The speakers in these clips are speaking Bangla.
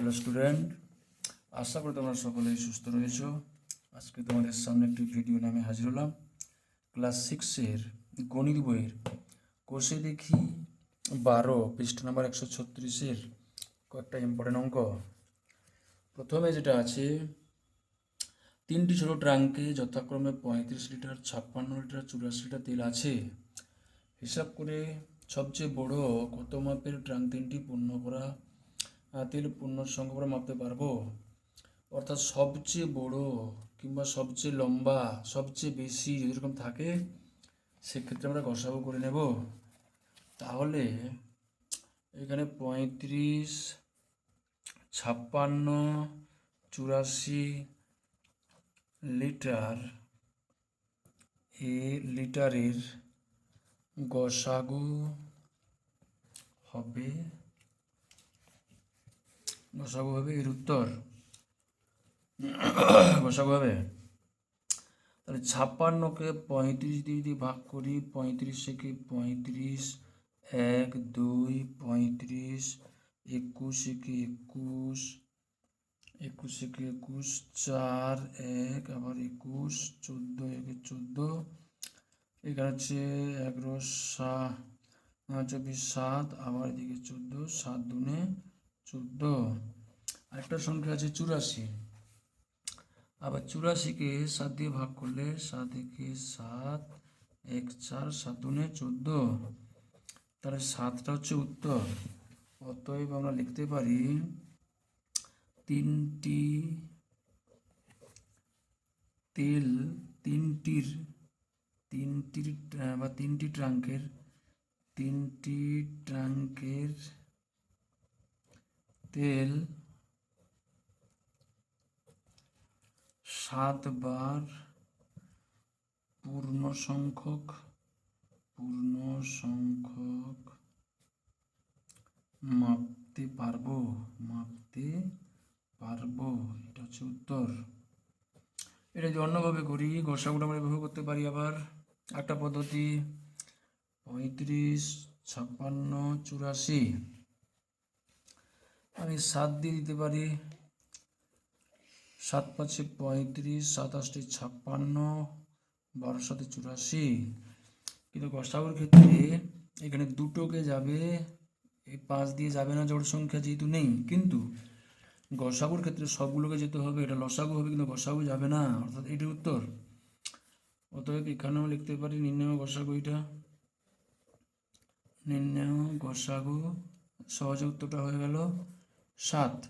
হ্যালো স্টুডেন্ট আশা করি তোমরা সকলেই সুস্থ রয়েছো। আজকে তোমাদের সামনে একটি ভিডিও নামে হাজির হলাম। ক্লাস সিক্সের গণিত বইয়ের। কোষে দেখি বারো, পৃষ্ঠা নাম্বার একশো ছত্রিশের কয়েকটা ইম্পর্টেন্ট অঙ্ক। প্রথমে যেটা আছে, তিনটি ছোট ট্রাঙ্কে যথাক্রমে পঁয়ত্রিশ লিটার, ছাপ্পান্ন লিটার, চুরাশি লিটার তেল আছে। হিসাব করে সবচেয়ে বড় কত মাপের ট্রাঙ্ক তিনটি পূর্ণ করা আহ, তেল পূর্ণ সংখ্যা করে মাপতে পারব? অর্থাৎ সবচেয়ে বড় কিংবা সবচেয়ে লম্বা সবচেয়ে বেশি যদি এরকম থাকে সেক্ষেত্রে আমরা গসাগু করে নেব। তাহলে এখানে পঁয়ত্রিশ ছাপ্পান্ন চুরাশি লিটার এ লিটারের গসাগু হবে গসাগু হবে এর উত্তর গসাগু হবে তাহলে ছাপ্পান্নকে পঁয়ত্রিশ দিয়ে যদি ভাগ করি পঁয়ত্রিশকে পঁয়ত্রিশ, এক, দুই, পঁয়ত্রিশ, একুশ একে একুশ একুশ একে একুশ, চার, এক, আবার একুশ, চোদ্দ একে চোদ্দ। এখানে হচ্ছে এগারো, সা চব্বিশ, সাত, আবার এদিকে চোদ্দ, সাত দুনে চোদ্দ। আরেকটা সংখ্যা আছে চুরাশি। আবার চুরাশিকে সাত দিয়ে ভাগ করলে সাত একে সাত, এক চার, সাত দুনে চোদ্দ। তাহলে সাতটা হচ্ছে উত্তর। অতএব আমরা লিখতে পারি তিনটি তেল তিনটির তিনটির বা তিনটি ট্রাঙ্কের তিনটি ট্রাঙ্কের তেল সাতবার পূর্ণ সংখ্যক পূর্ণ সংখ্যক মাপতে পারব মাপতে পারব। এটা হচ্ছে উত্তর। এটা যদি অন্যভাবে করি গোসাগুলো আমরা এভাবে করতে পারি আবার। একটা পদ্ধতি, পঁয়ত্রিশ, ছাপ্পান্ন, চুরাশি। আমি সাত দিয়ে দিতে পারি। সাত পাঁচে পঁয়ত্রিশ, সাতাশটি ছাপ্পান্ন বারো সাথে চুরাশি। কিন্তু গসাগুর ক্ষেত্রে এখানে দুটোকে যাবে, এই পাঁচ দিয়ে যাবে না জোড় সংখ্যা যেহেতু নেই। কিন্তু গসাগুর ক্ষেত্রে সবগুলোকে যেতে হবে, এটা লসাগু হবে, কিন্তু গসাগু যাবে না, অর্থাৎ এটির উত্তর। অতএব এখানেও লিখতে পারি নির্ণয় গসাগু এটা নির্ণয় গসাগু সহজ উত্তরটা হয়ে গেল। সাত।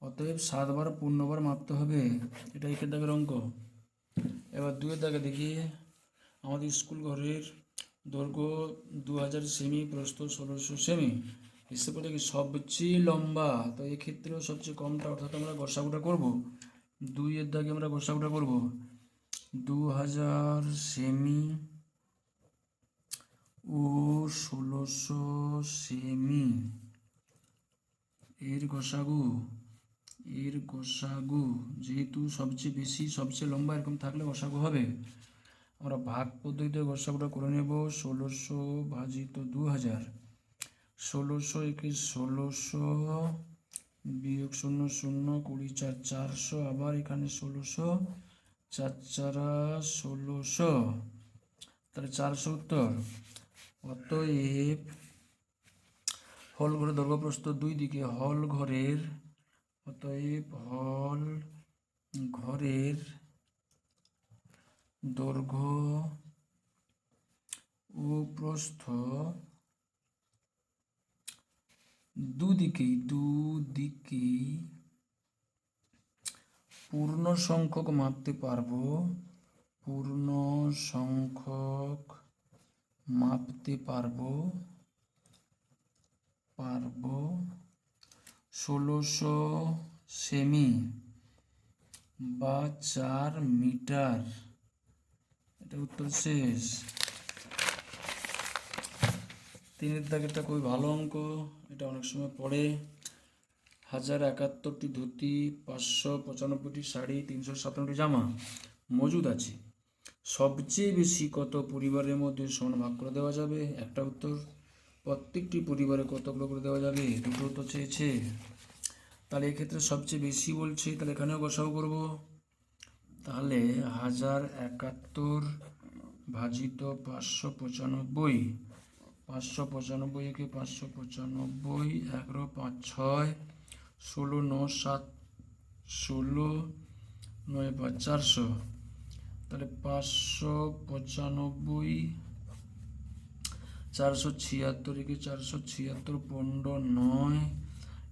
অতএব সাতবার পূর্ণবার মাপতে হবে। এটা একের দাগের অঙ্ক। এবার দুয়ের দাগে দেখি। আমাদের স্কুল ঘরের দৈর্ঘ্য দু হাজার সেমি, প্রস্থ ষোলোশো সেমি। হিসেবে দেখি, সবচেয়ে লম্বা। তো এক্ষেত্রেও সবচেয়ে কমটা, অর্থাৎ আমরা গসাগুটা করব। দুইয়ের দাগে আমরা গসাগুটা করব। দু হাজার সেমি ও ষোলোশো সেমি। এর গোসাগু এর গোসাগু। যেহেতু সবচেয়ে বেশি, সবচেয়ে লম্বা এরকম থাকলে গসাগু হবে। আমরা ভাগ পদ্ধতিতে গসাগুটা করে নেব, ষোলোশো ভাজিত দু হাজার। ষোলোশো একে ষোলোশো বিয়োগ শূন্য শূন্য কুড়ি চার চারশো, আবার এখানে ষোলোশো, চার চারা ষোলোশো। তাহলে চারশো উত্তর। অতএব হল ঘরের দৈর্ঘ্য প্রস্থ দুই দিকে। হল ঘরের, অতএব হল ঘরের দৈর্ঘ্য ও প্রস্থ দুদিকেই দুদিকেই পূর্ণ সংখ্যক মাপতে পারব। পূর্ণ সংখ্যক মাপতে পারব। পারব। ষোলোশো সেমি বা চার মিটার। এটা উত্তর শেষ। তিনের দাগেরটা খুবই ভালো অঙ্ক, এটা অনেক সময় পড়ে। হাজার একাত্তরটি ধুতি, পাঁচশো পঁচানব্বইটি শাড়ি, তিনশো সাতান্নটি জামা মজুদ আছে। সবচেয়ে বেশি কত পরিবারের মধ্যে সমান ভাগ করে দেওয়া যাবে? একটা উত্তর। প্রত্যেকটি পরিবারে কতগুলো করে দেওয়া যাবে? দুটো তো চেয়েছে। তাহলে এক্ষেত্রে সবচেয়ে বেশি বলছে, তাহলে এখানেও গসাও করব। তাহলে হাজার একাত্তর ভাজিত পাঁচশো পঁচানব্বই। পাঁচশো পঁচানব্বই একে পাঁচশো পঁচানব্বই, এগারো, পাঁচ, ছয়, ষোলো, ন, সাত, ষোলো, নয়, পাঁচ, চারশো। তাহলে পাঁচশো পঁচানব্বই চারশো ছিয়াত্তর একে চারশো ছিয়াত্তর পনেরো নয়।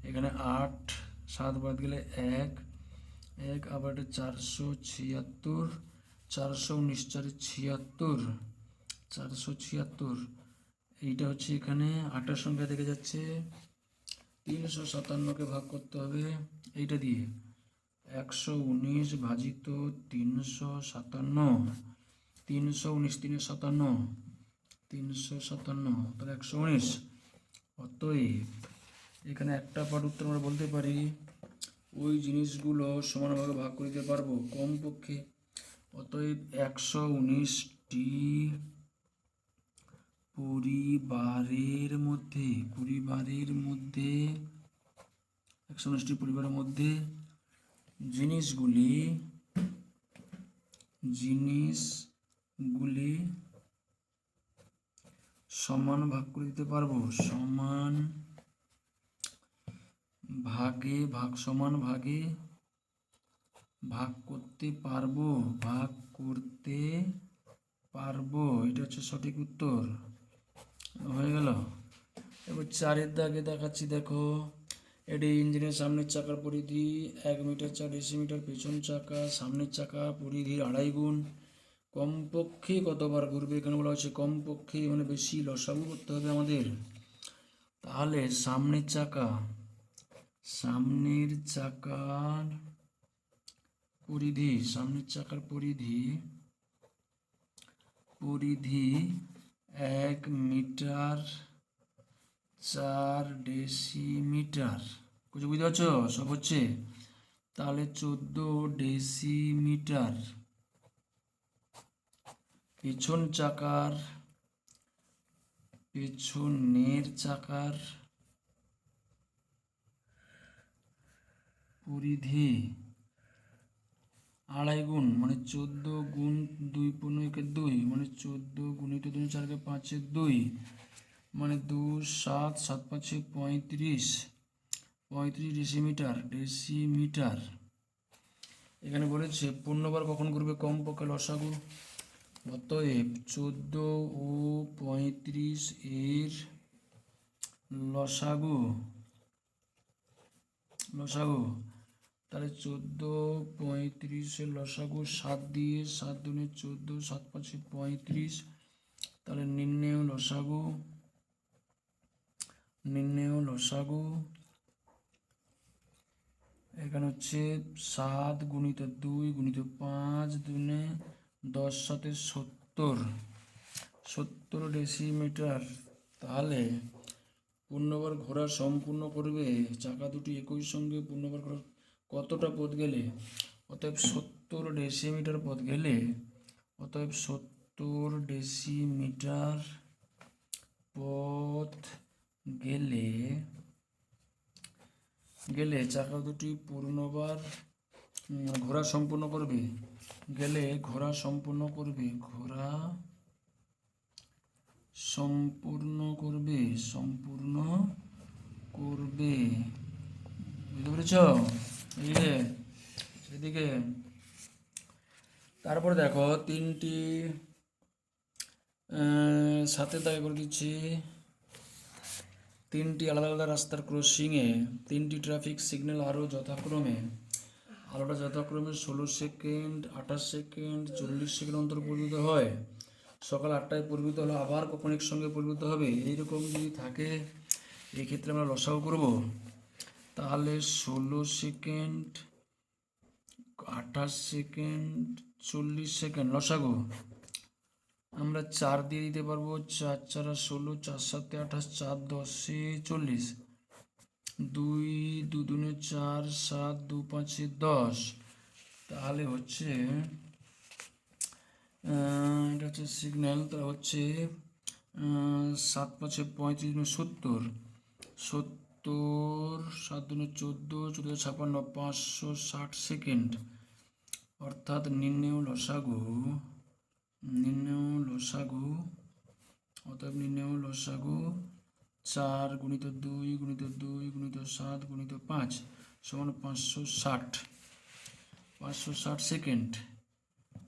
এখানে আট, সাত বাদ গেলে এক। এক আবার এটা চারশো ছিয়াত্তর, চারশো উনিশ চারে ছিয়াত্তর, চারশো ছিয়াত্তর। এইটা হচ্ছে এখানে আটার সংখ্যা থেকে যাচ্ছে। তিনশো সাতান্নকে ভাগ করতে হবে এইটা দিয়ে। একশো উনিশ ভাজিত তিনশো সাতান্ন। তিনশো উনিশ তিনে সাতান্ন। তিনশো সাতান্ন, তাহলে একশো উনিশ। অতএব এখানে একটা পাঠ উত্তর আমরা বলতে পারি, ওই জিনিসগুলো সমানভাবে ভাগ করে দিতে পারব কমপক্ষে। অতএব একশো উনিশটি পরিবারের মধ্যে পরিবারের মধ্যে, একশো উনিশটি পরিবারের মধ্যে জিনিসগুলি জিনিসগুলি সমান ভাগ করে দিতে পারব? সমান ভাগে, ভাগ সমান ভাগে ভাগ করতে পারব? ভাগ করতে পারব? এটা হচ্ছে সঠিক উত্তর। হয়ে গেল। এবার চারের দাগে দেখাচ্ছি, দেখো। এটি ইঞ্জিনের সামনের চাকার পরিধি, এক মিটার চার ডেসিমিটার পেছন চাকা, সামনের চাকা পরিধির আড়াই গুণ। কমপক্ষে কতবার ঘুরবে? এখানে বলা হচ্ছে কমপক্ষে মানে বেশি লসাগু করতে হবে আমাদের। তাহলে সামনের চাকা, সামনের চাকার পরিধি, সামনের চাকার পরিধি পরিধি এক মিটার চার ডেসিমিটার। কিছু বুঝতে পারছ? সব হচ্ছে। তাহলে চোদ্দ ডেসিমিটার। পেছন চাকার পেছনের চাকার পরিধি আড়াই গুণ মানে চোদ্দ গুণ দুই পনেরো একে দুই মানে চোদ্দ গুণিত দুই, চারকে পাঁচের দুই মানে দু সাত সাত পাঁচে পঁয়ত্রিশ পঁয়ত্রিশ ডেসিমিটার ডেসিমিটার। এখানে বলেছে পূর্ণবার কখন করবে কমপক্ষে লসাগু? অতএব চোদ্দ ও পঁয়ত্রিশ এর লসাগু। লসাগু। তাহলে চোদ্দ পঁয়ত্রিশের লসাগু সাত দিয়ে সাত দুনে চোদ্দ, সাত পাঁচে পঁয়ত্রিশ। তাহলে নির্ণেয় লসাগু। নির্ণেয় লসাগু। এখানে হচ্ছে সাত গুণিত দুই গুণিত পাঁচ দুনে দশ সাথে সত্তর সত্তর ডেসিমিটার তাহলে পূর্ণবার ঘোরা সম্পূর্ণ করবে, চাকা দুটি একই সঙ্গে পূর্ণবার ঘোরা কতটা পথ গেলে? অতএব সত্তর ডেসিমিটার পথ গেলে, অতএব সত্তর ডেসিমিটার পথ গেলে গেলে চাকা দুটি পূর্ণবার ঘোরা সম্পূর্ণ করবে? গেলে ঘোরা সম্পূর্ণ করবে ঘোরা সম্পূর্ণ করবে সম্পূর্ণ করবে। বুঝতে পেরেছ? যে সেদিকে তারপর দেখো, তিনটি সাথে দাগে করে দিচ্ছি। তিনটি আলাদা আলাদা রাস্তার ক্রসিংয়ে তিনটি ট্রাফিক সিগন্যাল আরও যথাক্রমে আলোটা যথাক্রমে ষোলো সেকেন্ড, আঠাশ সেকেন্ড, চল্লিশ সেকেন্ড অন্তর পরিবর্তিত হয়। সকাল আটটায় পরিবর্তিত হলো আবার কখন এক সঙ্গে পরিবর্তিত হবে? এইরকম যদি থাকে, এক্ষেত্রে আমরা লসাও করব। তাহলে ষোলো সেকেন্ড, আঠাশ সেকেন্ড, চল্লিশ সেকেন্ড লসাগু আমরা চার দিয়ে দিতে পারব, চার, চারা, ষোলো, চার, সাতে আঠাশ চার দশে, চল্লিশ। দুই, দু দুনে চার, সাত, দু পাঁচে দশ। তাহলে হচ্ছে এটা হচ্ছে সিগন্যাল তা হচ্ছে সাত পাঁচে পঁয়ত্রিশ দুগুণে সত্তর। সত্তর, সাত দুনে চোদ্দ চোদ্দ ছাপান্ন পাঁচশো ষাট সেকেন্ড। অর্থাৎ নির্ণেয় লসাগু নির্ণেয় লসাগু, অতএব নির্ণেয় লসাগু চার গুণিত দুই গুণিত দুই গুণিত সাত গুণিত পাঁচ সমান পাঁচশো ষাট। পাঁচশো ষাট সেকেন্ড।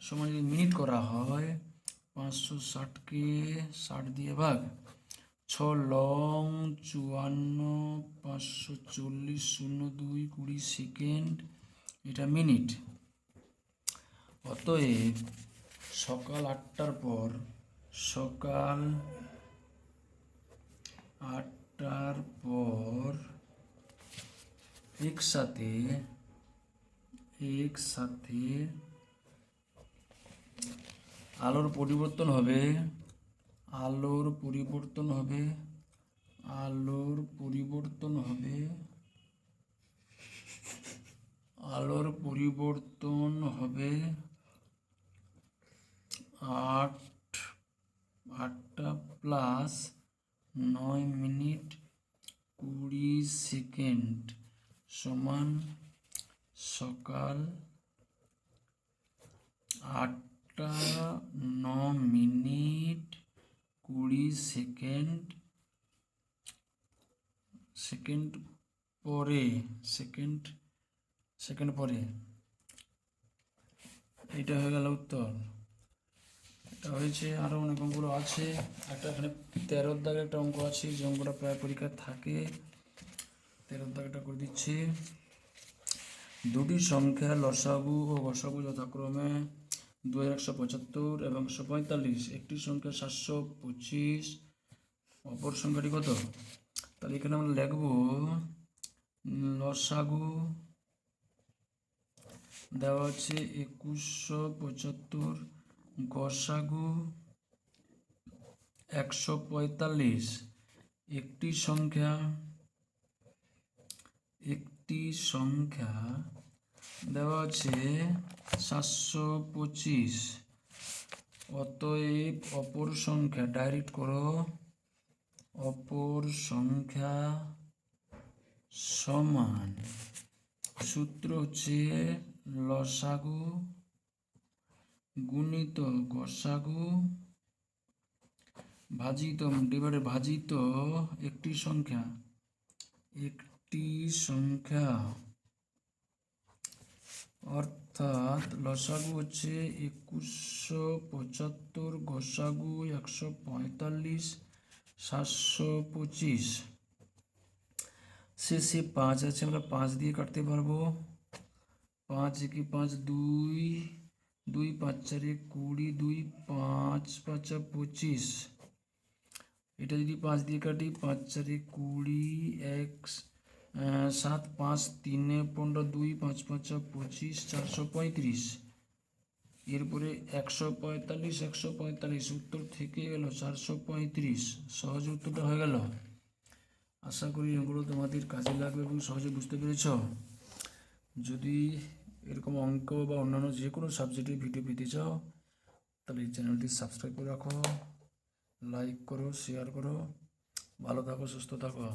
সমান যদি মিনিট করা হয়, পাঁচশো ষাটকে ষাট দিয়ে ভাগ, ছ লং চুয়ান্ন, পাঁচশো চল্লিশ শূন্য দুই কুড়ি সেকেন্ড, এটা মিনিট। অতএব সকাল আটটার পর সকাল আটটার পর একসাথে একসাথে আলোর পরিবর্তন হবে। আলোর পরিবর্তন হবে। আলোর পরিবর্তন হবে। আলোর পরিবর্তন হবে আট, আটটা প্লাস নয় মিনিট কুড়ি সেকেন্ড সমান সকাল আটটা ন মিনিট কুড়ি সেকেন্ড সেকেন্ড পরে, সেকেন্ড সেকেন্ড পরে। এইটা হয়ে গেল উত্তর। এটা হয়েছে আরও অনেক অঙ্কগুলো আছে। একটা এখানে তেরোর দাগে একটা অঙ্ক আছে, যে অঙ্কটা প্রায় পরীক্ষায় থাকে। তেরোর দাগটা করে দিচ্ছি। দুটি সংখ্যা লসাগু ও গসাগু যথাক্রমে দু একশো পঁচাত্তর এবং একশো পঁয়তাল্লিশ। একটি সংখ্যা সাতশো পঁচিশ। অপর সংখ্যাটি কত? তাহলে এখানে আমরা লিখব লসাগু। দেওয়া আছে একুশশো পঁচাত্তর। গসাগু একশো পঁয়তাল্লিশ। একটি সংখ্যা একটি সংখ্যা দেওয়া আছে সাতশো পঁচিশ। অতএব অপর সংখ্যা, ডাইরেক্ট করো, অপর সংখ্যা সমান। সূত্র হচ্ছে লসাগু গুণিত গসাগু। ভাজিত ডিভাইডে ভাজিত একটি সংখ্যা। একটি সংখ্যা। অর্থাৎ লসাগু হচ্ছে একুশশো পঁচাত্তর, গসাগু একশো পঁয়তাল্লিশ, সাতশো পঁচিশ। শেষে পাঁচ আছে, আমরা পাঁচ দিয়ে কাটতে পারব। পাঁচ কি পাঁচ দুই দুই পাঁচ চারে কুড়ি, দুই পাঁচ, পাঁচা পঁচিশ। এটা যদি পাঁচ দিয়ে কাটি, পাঁচ চারে কুড়ি, এক সাত, পাঁচ, তিনে পনেরো, দুই, পাঁচ, পাঁচা পঁচিশ, চারশো পঁয়ত্রিশ। এরপরে একশো পঁয়তাল্লিশ একশো পঁয়তাল্লিশ, উত্তর থেকে গেল চারশো পঁয়ত্রিশ। সহজ উত্তরটা হয়ে গেল। আশা করি এগুলো তোমাদের কাজে লাগবে এবং সহজে বুঝতে পেরেছ। যদি এরকম অঙ্ক বা অন্যান্য যে কোনো সাবজেক্টের ভিডিও পেতে চাও, তাহলে এই চ্যানেলটি সাবস্ক্রাইব করে রাখো লাইক করো শেয়ার করো, ভালো থাকো, সুস্থ থাকো।